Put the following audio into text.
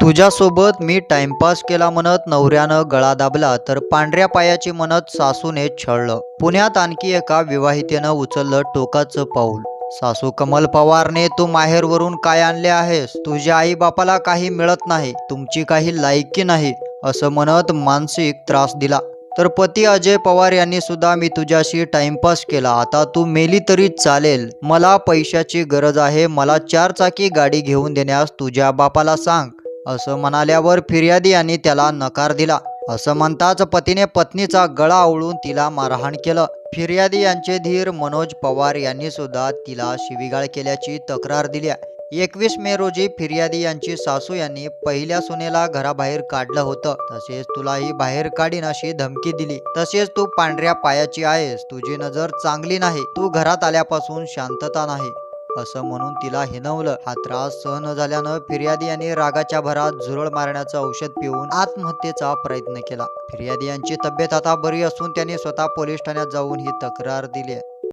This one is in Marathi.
तुझ्यासोबत मी टाइमपास केला म्हणत नवऱ्यानं गळा दाबला तर पांढऱ्या पायाची म्हणत सासूने छळलं. पुण्यात आणखी एका विवाहितेनं उचललं टोकाचं पाऊल. सासू कमल पवारने तू माहेरवरून काय आणले आहेस? तुझ्या आई बापाला काही मिळत नाही तुमची काही लायकी नाही असं म्हणत मानसिक त्रास दिला. तर पती अजय पवार यांनी सुद्धा मी तुझ्याशी टाइमपास केला आता तू मेली तरी चालेल. मला पैशाची गरज आहे मला चार चाकी गाडी घेऊन देण्यास तुझ्या बापाला सांग. असं म्हणाल्यावर फिर्यादी यांनी त्याला नकार दिला. असं म्हणताच पतीने पत्नीचा गळा आवळून तिला मारहाण केलं. फिर्यादी यांचे धीर मनोज पवार यांनी सुद्धा तिला शिवीगाळ केल्याची तक्रार दिली एकवीस मे रोजी फिर्यादी यांची सासू यांनी पहिल्या सुनेला घराबाहेर काढलं होतं. तसेच तुलाही बाहेर काढीन अशी धमकी दिली. तसेच तू पांढऱ्या पायाची आहेस. तुझी नजर चांगली नाही. तू घरात आल्यापासून शांतता नाही. असं म्हणून तिला हिनवलं हा त्रास सहन झाल्यानं फिर्यादी यांनी रागाच्या भरात झुरळ मारण्याचं औषध पिऊन आत्महत्येचा प्रयत्न केला. फिर्यादी यांची तब्येत आता बरी असून त्यांनी स्वतः पोलीस ठाण्यात जाऊन ही तक्रार दिली